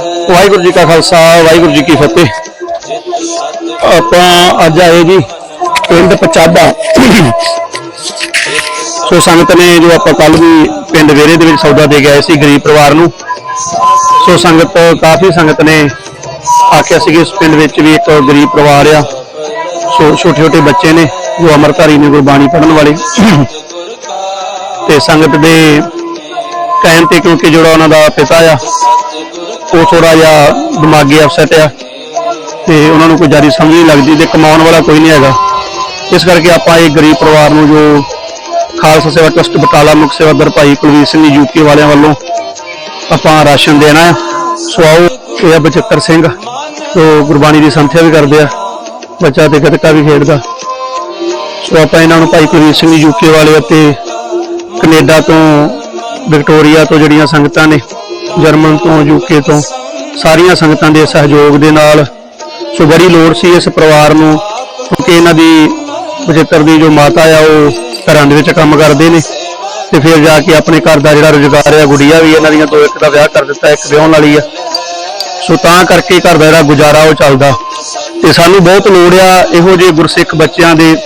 ਵਾਹਿਗੁਰੂ ਜੀ ਕਾ ਖਾਲਸਾ, ਵਾਹਿਗੁਰੂ ਜੀ ਕੀ ਫਤਿਹ। ਆਪਾਂ ਅੱਜ ਆਏ ਜੀ ਪਿੰਡ ਪਚਾਦਾ। ਸੋ ਸੰਗਤ ਨੇ ਜੋ ਆਪਾਂ ਕੱਲ ਵੀ ਪਿੰਡ ਵੇਰੇ ਦੇ ਵਿੱਚ ਸੌਦਾ ਦੇ ਗਏ ਸੀ ਗਰੀਬ ਪਰਿਵਾਰ ਨੂੰ, ਸੋ ਸੰਗਤ, ਕਾਫੀ ਸੰਗਤ ਨੇ ਆਖਿਆ ਸੀ ਕਿ ਇਸ ਪਿੰਡ ਵਿੱਚ ਵੀ ਇੱਕ ਗਰੀਬ ਪਰਿਵਾਰ ਆ। ਸੋ ਛੋਟੇ ਛੋਟੇ ਬੱਚੇ ਨੇ ਜੋ ਅਮਰਧਾਰੀ ਨੇ ਗੁਰਬਾਣੀ ਪੜ੍ਹਨ ਵਾਲੇ। ਤੇ ਸੰਗਤ ਦੇ ਕਹਿਣ ਤੇ ਕਿਉਂਕਿ ਜਿਹੜਾ ਉਹਨਾਂ ਦਾ ਪਿਤਾ ਆ ਉਹ ਥੋੜਾ ਜਿਹਾ ਦਿਮਾਗੀ ਅਫਸੈਟ ਆ ਤੇ ਉਹਨਾਂ ਨੂੰ ਕੋਈ ਜਾਰੀ ਸਮਝ ਨਹੀਂ ਲੱਗਦੀ ਤੇ ਕਮਾਉਣ ਵਾਲਾ ਕੋਈ ਨਹੀਂ ਹੈਗਾ। ਇਸ ਕਰਕੇ ਆਪਾਂ ਇਹ ਗਰੀਬ ਪਰਿਵਾਰ ਨੂੰ ਜੋ ਖਾਲਸਾ ਸੇਵਾ ਟਰਸਟ ਬਟਾਲਾ ਮੁਖ ਸੇਵਾਦਾਰ ਭਾਈ ਕੁਲਵੀਰ ਸਿੰਘ ਜੀ ਯੂਕੇ ਵਾਲਿਆਂ ਵੱਲੋਂ ਆਪਾਂ ਰਾਸ਼ਨ ਦੇਣਾ ਹੈ ਸੋ ਆਓ, ਇਹ ਆ ਬਚਿੱਤਰ ਸਿੰਘ। ਜੋ ਗੁਰਬਾਣੀ ਦੀ ਸੰਥਿਆ ਵੀ ਕਰਦੇ ਆ, ਬੱਚਾ ਤੇ ਗੱਤਕਾ ਵੀ ਖੇਡਦਾ। ਸੋ ਆਪਾਂ ਇਹਨਾਂ ਨੂੰ ਭਾਈ ਕੁਲਵੀਰ ਸਿੰਘ ਜੀ ਯੂਕੇ ਵਾਲੇ ਅਤੇ ਕੈਨੇਡਾ ਤੋਂ ਵਿਕਟੋਰੀਆ ਤੋਂ ਜਿਹੜੀਆਂ ਸੰਗਤਾਂ ਨੇ ਜਰਮਨ ਤੋਂ, ਯੂਕੇ ਤੋਂ ਸਾਰੀਆਂ ਸੰਗਤਾਂ ਦੇ ਸਹਿਯੋਗ ਦੇ ਨਾਲ ਸੋ ਬੜੀ ਲੋੜ ਸੀ ਇਸ ਪਰਿਵਾਰ ਨੂੰ, ਕਿਉਂਕਿ ਇਹਨਾਂ ਦੀ ਬਚਿੱਤਰ ਦੀ ਜੋ ਮਾਤਾ ਆ, ਉਹ ਘਰਾਂ ਦੇ ਵਿੱਚ ਕੰਮ ਕਰਦੇ ਨੇ ਤੇ ਫਿਰ ਜਾ ਕੇ ਆਪਣੇ ਘਰ ਦਾ ਜਿਹੜਾ ਰੁਜ਼ਗਾਰ ਆ, ਗੁੜੀਆ ਵੀ ਇਹਨਾਂ ਦੀਆਂ ਦੋ ਇੱਕ ਦਾ ਵਿਆਹ ਕਰ ਦਿੱਤਾ, ਇੱਕ ਵਿਆਹਣ ਵਾਲੀ ਆ। ਸੋ ਤਾਂ ਕਰਕੇ ਘਰ ਦਾ ਜਿਹੜਾ ਗੁਜ਼ਾਰਾ ਉਹ ਚੱਲਦਾ। ਤੇ ਸਾਨੂੰ ਬਹੁਤ ਲੋੜ ਆ, ਇਹੋ ਜਿਹੇ ਗੁਰਸਿੱਖ ਬੱਚਿਆਂ ਦੇ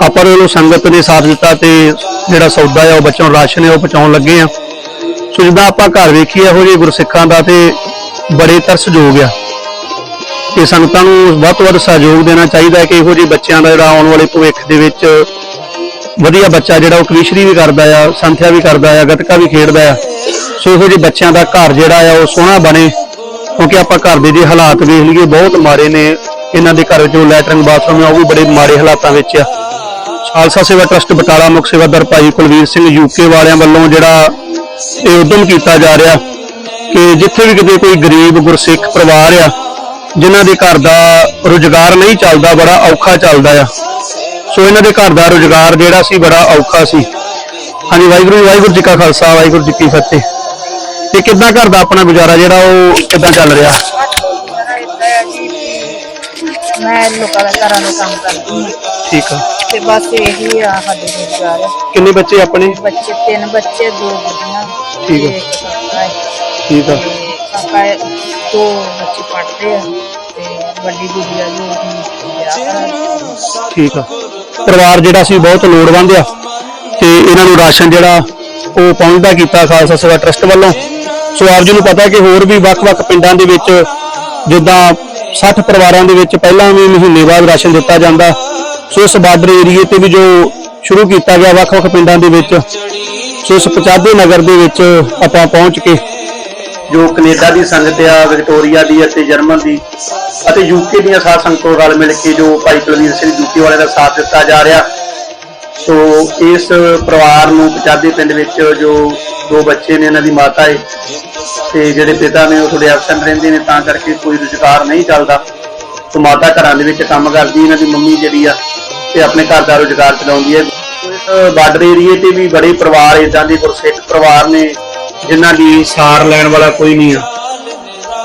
ਆਪਾਂ ਨੂੰ ਸੰਗਤ ਨੇ ਸਾਥ ਦਿੱਤਾ ਤੇ ਜਿਹੜਾ ਸੌਦਾ ਆ, ਉਹ ਬੱਚਿਆਂ ਨੂੰ ਰਾਸ਼ਨ ਹੈ ਉਹ ਪਹੁੰਚਾਉਣ ਲੱਗੇ ਆ। ਸੋ ਜਿੱਦਾਂ ਆਪਾਂ ਘਰ ਵੇਖੀਏ ਇਹੋ ਜਿਹੇ ਗੁਰਸਿੱਖਾਂ ਦਾ ਤੇ ਬੜੇ ਤਰਸਯੋਗ ਆ। ਤੇ ਸੰਗਤਾਂ ਨੂੰ ਵੱਧ ਤੋਂ ਵੱਧ ਸਹਿਯੋਗ ਦੇਣਾ ਚਾਹੀਦਾ ਹੈ ਕਿ ਇਹੋ ਜਿਹੇ ਬੱਚਿਆਂ ਦਾ ਜਿਹੜਾ ਆਉਣ ਵਾਲੇ ਭਵਿੱਖ ਦੇ ਵਿੱਚ ਵਧੀਆ ਬੱਚਾ ਜਿਹੜਾ ਉਹ ਕਵੀਸ਼ਰੀ ਵੀ ਕਰਦਾ ਆ, ਸੰਥਿਆ ਵੀ ਕਰਦਾ ਆ, ਗੱਤਕਾ ਵੀ ਖੇਡਦਾ ਆ। ਸੋ ਇਹੋ ਜਿਹੇ ਬੱਚਿਆਂ ਦਾ ਘਰ ਜਿਹੜਾ ਆ, ਉਹ ਸੋਹਣਾ ਬਣੇ, ਕਿਉਂਕਿ ਆਪਾਂ ਘਰ ਦੇ ਜੇ ਹਾਲਾਤ ਵੇਖ ਲਈਏ, ਬਹੁਤ ਮਾੜੇ ਨੇ। ਇਹਨਾਂ ਦੇ ਘਰ ਜੋ ਲੈਟਰਿੰਗ ਬਾਥਰੂਮ ਆ, ਉਹ ਵੀ ਬੜੇ ਮਾੜੇ ਹਾਲਾਤਾਂ ਵਿੱਚ ਆ। ਖਾਲਸਾ ਸੇਵਾ ਟਰਸਟ ਬਟਾਲਾ ਮੁਖ ਸੇਵਾਦਾਰ ਭਾਈ ਕੁਲਵੀਰ ਸਿੰਘ ਯੂਕੇ ਵਾਲਿਆਂ ਵੱਲੋਂ ਜਿਹੜਾ ਇਹ ਉਦਮ ਕੀਤਾ ਜਾ ਰਿਹਾ ਕਿ ਜਿੱਥੇ ਵੀ ਕਿਤੇ ਕੋਈ ਗਰੀਬ ਗੁਰਸਿੱਖ ਪਰਿਵਾਰ ਆ ਜਿਨ੍ਹਾਂ ਦੇ ਘਰ ਦਾ ਰੁਜ਼ਗਾਰ ਨਹੀਂ ਚੱਲਦਾ ਬੜਾ ਔਖਾ ਚੱਲਦਾ ਆ। ਸੋ ਇਹਨਾਂ ਦੇ ਘਰ ਦਾ ਰੁਜ਼ਗਾਰ ਜਿਹੜਾ ਸੀ ਬੜਾ ਔਖਾ ਸੀ। ਹਾਂਜੀ ਵਾਹਿਗੁਰੂ ਵਾਹਿਗੁਰੂ ਜੀ ਕਾ ਖਾਲਸਾ ਵਾਹਿਗੁਰੂ ਜੀ ਕੀ ਫਤਿਹ। ਤੇ ਕਿੱਦਾਂ ਘਰ ਦਾ ਆਪਣਾ ਗੁਜ਼ਾਰਾ ਜਿਹੜਾ ਉਹ ਕਿੱਦਾਂ ਚੱਲ ਰਿਹਾ? ਮੈਂ ਲੋਕਾਂ ਦਾ ਘਰਾਂ ਦਾ ਕੰਮ ਕਰਦੀ ਹਾਂ। ਠੀਕ ਆ। ਤੇ ਬਸ ਇਹੀ ਆ ਸਾਡੇ ਰੁਜ਼ਗਾਰ ਕਿੰਨੇ ਬੱਚੇ ਆਪਣੇ? ਬੱਚੇ ਤਿੰਨ ਬੱਚੇ ਦੋ ਗੁੱਡੀਆਂ ਠੀਕ ਹੈ ਠੀਕ ਆ। ਕਾਕਾ ਹੈ, ਦੋ ਬੱਚੇ ਪੜ੍ਹਦੇ ਆ ਤੇ ਵੱਡੀ ਗੁੱਡੀਆ ਜੋ ਵਿਆਹ ਕਰਾ ਠੀਕ ਆ। ਪਰਿਵਾਰ ਜਿਹੜਾ ਸੀ ਬਹੁਤ ਲੋੜਵੰਦ ਆ ਤੇ ਇਹਨਾਂ ਨੂੰ ਰਾਸ਼ਨ ਜਿਹੜਾ ਉਹ ਪਹੁੰਚਦਾ ਕੀਤਾ ਖਾਲਸਾ ਸੇਵਾ ਟਰਸਟ ਵੱਲੋਂ। ਸੋ ਆਪ ਜੀ ਨੂੰ ਪਤਾ ਹੈ ਕਿ ਹੋਰ ਵੀ ਵੱਖ-ਵੱਖ ਪਿੰਡਾਂ ਦੇ ਵਿੱਚ ਜਿੱਦਾਂ 60 ਪਰਿਵਾਰਾਂ ਦੇ ਵਿੱਚ ਪਹਿਲਾਂ ਵੀ ਮਹੀਨੇ ਬਾਅਦ ਰਾਸ਼ਨ ਦਿੱਤਾ ਜਾਂਦਾ। ਸੋ ਇਸ ਬਾਰਡਰ ਏਰੀਏ ਤੇ ਵੀ ਜੋ ਸ਼ੁਰੂ ਕੀਤਾ ਗਿਆ ਵੱਖ-ਵੱਖ ਪਿੰਡਾਂ ਦੇ ਵਿੱਚ ਸੋ ਇਸ ਪਚਾਦੇ ਨਗਰ ਦੇ ਵਿੱਚ ਆਪਾਂ ਪਹੁੰਚ ਕੇ ਜੋ ਕੈਨੇਡਾ ਦੀ ਸੰਗਤ ਆ, ਵਿਕਟੋਰੀਆ ਦੀ ਅਤੇ ਜਰਮਨ ਦੀ ਅਤੇ ਯੂਕੇ ਦੀਆਂ ਸਾਧ ਸੰਗਤਾਂ ਨਾਲ ਮਿਲ ਕੇ ਜੋ ਭਾਈ ਕੁਲਵੀਰ ਸਿੰਘ ਯੂਕੇ ਵਾਲੇ ਦਾ ਸਾਥ ਦਿੱਤਾ ਜਾ ਰਿਹਾ। ਸੋ ਇਸ ਪਰਿਵਾਰ ਨੂੰ ਪਚਾਦੇ ਪਿੰਡ ਵਿੱਚ ਜੋ ਦੋ ਬੱਚੇ ਨੇ, ਇਹਨਾਂ ਦੀ ਮਾਤਾ ਹੈ ਤੇ ਜਿਹੜੇ ਪਿਤਾ ਨੇ, ਉਹ ਥੋੜੇ ਐਬਸੈਂਟ ਰਹਿੰਦੇ ਨੇ, ਤਾਂ ਕਰਕੇ ਕੋਈ ਰੁਜ਼ਗਾਰ ਨਹੀਂ ਚੱਲਦਾ। ਸੋ ਮਾਤਾ ਘਰਾਂ ਦੇ ਵਿੱਚ ਕੰਮ ਕਰਦੀ, ਇਹਨਾਂ ਦੀ ਮੰਮੀ ਜਿਹੜੀ ਆ ਤੇ ਆਪਣੇ ਘਰ ਦਾ ਰੁਜ਼ਗਾਰ ਚਲਾਉਂਦੀ ਹੈ। ਬਾਰਡਰ ਏਰੀਏ ਤੇ ਵੀ ਬੜੇ ਪਰਿਵਾਰ ਇਦਾਂ ਦੇ ਗੁਰਸਿੱਖ ਪਰਿਵਾਰ ਨੇ, ਜਿਨ੍ਹਾਂ ਦੀ ਸਾਰ ਲੈਣ ਵਾਲਾ ਕੋਈ ਨਹੀਂ ਆ।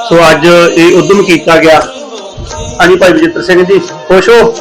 ਸੋ ਅੱਜ ਇਹ ਉਦਮ ਕੀਤਾ ਗਿਆ। ਹਾਂਜੀ ਭਾਈ ਬਜਿੱਤਰ ਸਿੰਘ ਜੀ, ਖੁਸ਼ ਹੋ?